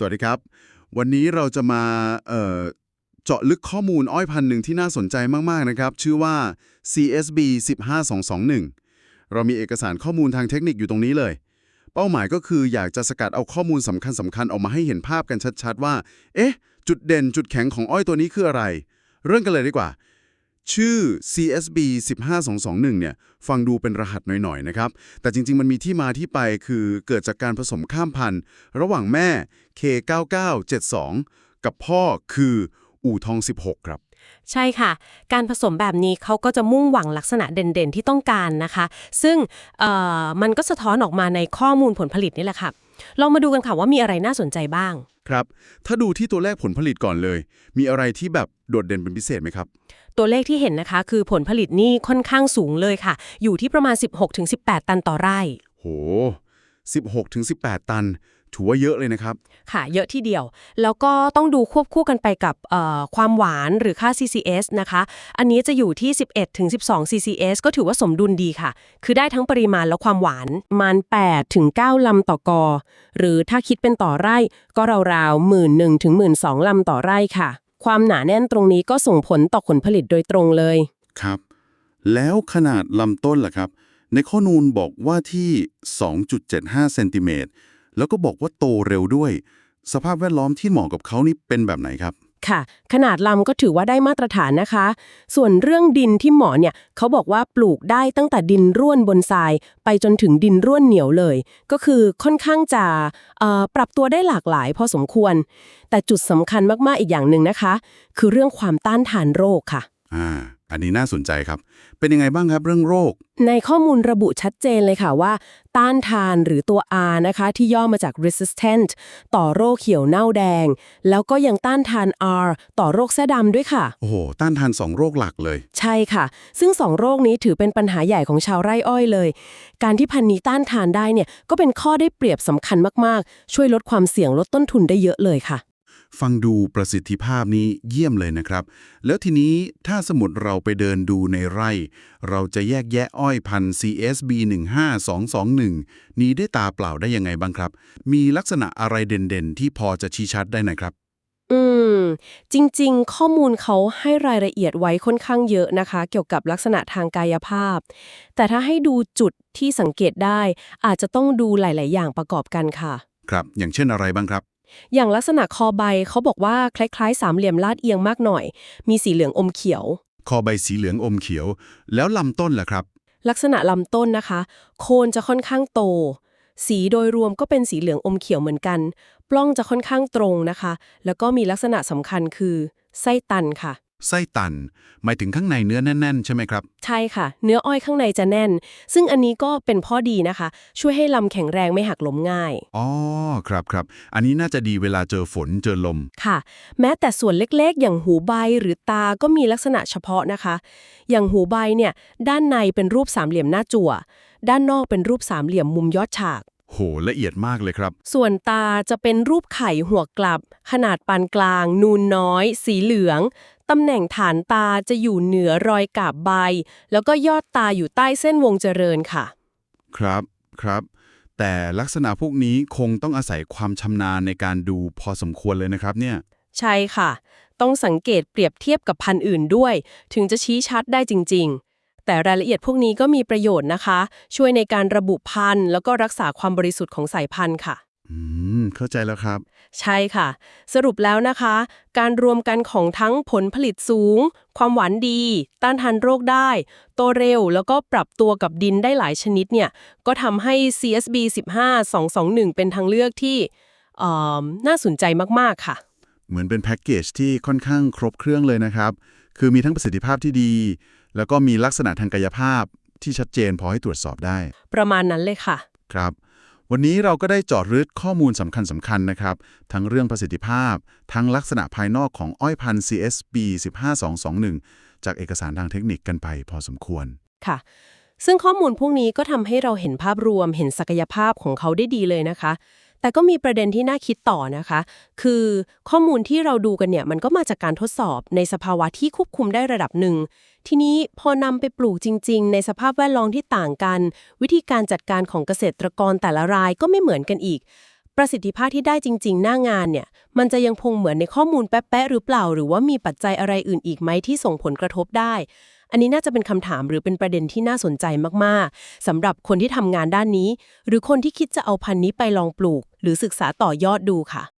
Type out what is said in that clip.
สวัสดีครับ วันนี้เราจะมาเจาะลึกข้อมูลอ้อยพันหนึ่งที่น่าสนใจมาก ๆ นะครับ ชื่อว่า CSB 15221 เรามีเอกสารข้อมูลทางเทคนิคอยู่ตรงนี้เลย เป้าหมายก็คืออยากจะสกัดเอาข้อมูลสำคัญสคัญๆออกมาให้เห็นภาพกันชัด ๆ ว่า เอ๊ะ จุดเด่นจุดแข็งของอ้อยตัวนี้คืออะไร เรื่องกันเลยดีกว่า ชื่อ CSB 15221 เนี่ย ฟังดูเป็นรหัสหน่อยๆ นะครับ แต่จริงๆ มันมีที่มาที่ไปคือเกิดจากการผสมข้ามพันธุ์ ระหว่างแม่ K9972 กับพ่อคืออู่ทอง 16 ครับ ใช่ค่ะ การผสมแบบนี้เขาก็จะมุ่งหวังลักษณะเด่นๆ ที่ต้องการนะคะ ซึ่งเอ่อมันก็สะท้อนออกมาในข้อมูลผลผลิตนี่แหละค่ะ ลองมาดูกันค่ะว่ามีอะไรน่าสนใจบ้าง ครับ ถ้าดูที่ตัวเลขผลผลิตก่อนเลย มีอะไรที่แบบโดดเด่นเป็นพิเศษไหมครับ ตัวเลขที่เห็นนะคะ คือผลผลิตนี่ค่อนข้างสูงเลยค่ะ อยู่ที่ประมาณ 16-18 ตันต่อไร่ โห 16-18 ตัน ถือว่าเยอะเลยนะครับ ค่ะ เยอะที่เดียว แล้วก็ต้องดูควบคู่กันไปกับเอ่อความหวานหรือค่า CCS นะคะ อันนี้จะอยู่ที่ 11-12 CCS ก็ถือว่าสมดุลดีค่ะ คือได้ทั้งปริมาณและความหวานประมัน8-9ลำต่อกอ หรือถ้าคิดเป็นต่อไร่ก็ราวๆ1 1 0 0 0ถึง12ลำต่อไร่ค่ะ ความหนาแน่นตรงนี้ก็ส่งผลต่อผลผลิตโดยตรงเลย ครับ แล้วขนาดลำต้นล่ะครับ ในข้อมูลบอกว่าที่ 2.75เซนติเมตร แล้วก็บอกว่าโตเร็วด้วย สภาพแวดล้อมที่เหมาะกับเขานี่เป็นแบบไหนครับ ค่ะ ขนาดลำก็ถือว่าได้มาตรฐานนะคะ ส่วนเรื่องดินที่หมอเนี่ยเขาบอกว่าปลูกได้ตั้งแต่ดินร่วนบนทราย ไปจนถึงดินร่วนเหนียวเลย ก็คือค่อนข้างจะเอ่อปรับตัวได้หลากหลายพอสมควร แต่จุดสำคัญมากๆอีกอย่างหนึ่งนะคะ คือเรื่องความต้านทานโรคค่ะ อ่า อันนี้น่าสนใจครับ เป็นยังไงบ้างครับเรื่องโรค ในข้อมูลระบุชัดเจนเลยค่ะว่า ต้านทานหรือตัว R นะคะ ที่ย่อมาจาก resistant ต่อโรคเขียวเน่าแดง แล้วก็ยังต้านทาน R ต่อโรคแส้ดำด้วยค่ะ โอ้โห ต้านทานสองโรคหลักเลย ใช่ค่ะ ซึ่งสองโรคนี้ถือเป็นปัญหาใหญ่ของชาวไร่อ้อยเลย การที่พันธุ์นี้ต้านทานได้เนี่ยก็เป็นข้อได้เปรียบสำคัญมากๆ ช่วยลดความเสี่ยงลดต้นทุนได้เยอะเลยค่ะ ฟังดูประสิทธิภาพนี้เยี่ยมเลยนะครับ แล้วทีนี้ถ้าสมมติเราไปเดินดูในไร่ เราจะแยกแยะอ้อยพันธุ์ CSB 15221 นี้ได้วยตาเปล่าได้ยังไงบ้างครับ มีลักษณะอะไรเด่นๆ ที่พอจะชี้ชัดได้หนะครับ อืม จริงๆ ข้อมูลเขาให้รายละเอียดไว้ค่อนข้างเยอะนะคะ เกี่ยวกับลักษณะทางกายภาพ แต่ถ้าให้ดูจุดที่สังเกตได้ อาจจะต้องดูหลาย ๆ อย่างประกอบกันค่ะ ครับ อย่างเช่นอะไรบ้างครับ อย่างลักษณะคอใบเขาบอกว่าคล้ายๆ สามเหลี่ยมลาดเอียงมากหน่อย มีสีเหลืองอมเขียว คอใบสีเหลืองอมเขียว แล้วลำต้นล่ะครับ ลักษณะลำต้นนะคะ โคนจะค่อนข้างโต สีโดยรวมก็เป็นสีเหลืองอมเขียวเหมือนกัน ปล้องจะค่อนข้างตรงนะคะ แล้วก็มีลักษณะสำคัญคือ ไส้ตันค่ะ ไส้ตัน หมายถึงข้างในเนื้อแน่น ๆ ใช่ไหมครับ ใช่ค่ะ เนื้ออ้อยข้างในจะแน่น ซึ่งอันนี้ก็เป็นข้อดีนะคะ ช่วยให้ลำแข็งแรงไม่หักล้มง่าย อ๋อ ครับครับ อันนี้น่าจะดีเวลาเจอฝนเจอลม ค่ะ แม้แต่ส่วนเล็กๆ อย่างหูใบหรือตาก็มีลักษณะเฉพาะนะคะ อย่างหูใบเนี่ย ด้านในเป็นรูปสามเหลี่ยมหน้าจั่ว ด้านนอกเป็นรูปสามเหลี่ยมมุมยอดฉาก โหละเอียดมากเลยครับ ส่วนตาจะเป็นรูปไข่หัวกลับ ขนาดปานกลาง นูนน้อย สีเหลือง ตำแหน่งฐานตาจะอยู่เหนือรอยกาบใบ แล้วก็ยอดตาอยู่ใต้เส้นวงเจริญค่ะ ครับครับ แต่ลักษณะพวกนี้คงต้องอาศัยความชำนาญในการดูพอสมควรเลยนะครับเนี่ย ใช่ค่ะ ต้องสังเกตเปรียบเทียบกับพันธุ์อื่นด้วย ถึงจะชี้ชัดได้จริง ๆ แต่รายละเอียดพวกนี้ก็มีประโยชน์นะคะ ช่วยในการระบุพันธุ์แล้วก็รักษาความบริสุทธิ์ของสายพันธุ์ค่ะ อืม เข้าใจแล้วครับ ใช่ค่ะ สรุปแล้วนะคะ การรวมกันของทั้งผลผลิตสูง ความหวานดี ต้านทานโรคได้ โตเร็วแล้วก็ปรับตัวกับดินได้หลายชนิดเนี่ย ก็ทำให้ CSB 15221 เป็นทางเลือกที่เอ่อน่าสนใจมาก ๆ ค่ะ เหมือนเป็นแพ็กเกจที่ค่อนข้างครบเครื่องเลยนะครับ คือมีทั้งประสิทธิภาพที่ดี แล้วก็มีลักษณะทางกายภาพที่ชัดเจนพอให้ตรวจสอบได้ ประมาณนั้นเลยค่ะ ครับ วันนี้เราก็ได้จอดรึดข้อมูลสำคัญสำคัญๆนะครับ ทั้งเรื่องประสิทธิภาพ ทั้งลักษณะภายนอกของอ้อยพันธุ์ CSB 15221 จากเอกสารทางเทคนิคกันไปพอสมควร ค่ะ ซึ่งข้อมูลพวกนี้ก็ทำให้เราเห็นภาพรวมเห็นศักยภาพของเขาได้ดีเลยนะคะ แต่ก็มีประเด็นที่น่าคิดต่อนะคะ คือข้อมูลที่เราดูกันเนี่ยมันก็มาจากการทดสอบในสภาวะที่ควบคุมได้ระดับหนึ่ง ทีนี้พอนำไปปลูกจริง ๆ ในสภาพแวดล้อมที่ต่างกัน วิธีการจัดการของเกษตรกรแต่ละรายก็ไม่เหมือนกันอีก ประสิทธิภาพที่ได้จริง ๆ หน้างานเนี่ยมันจะยังคงเหมือนในข้อมูลแป๊ะๆหรือเปล่า หรือว่ามีปัจจัยอะไรอื่นอีกไหมที่ส่งผลกระทบได้ อันนี้น่าจะเป็นคำถามหรือเป็นประเด็นที่น่าสนใจมากๆสำหรับคนที่ทำงานด้านนี้ หรือคนที่คิดจะเอาพันธุ์นี้ไปลองปลูก หรือศึกษาต่อยอดดูค่ะ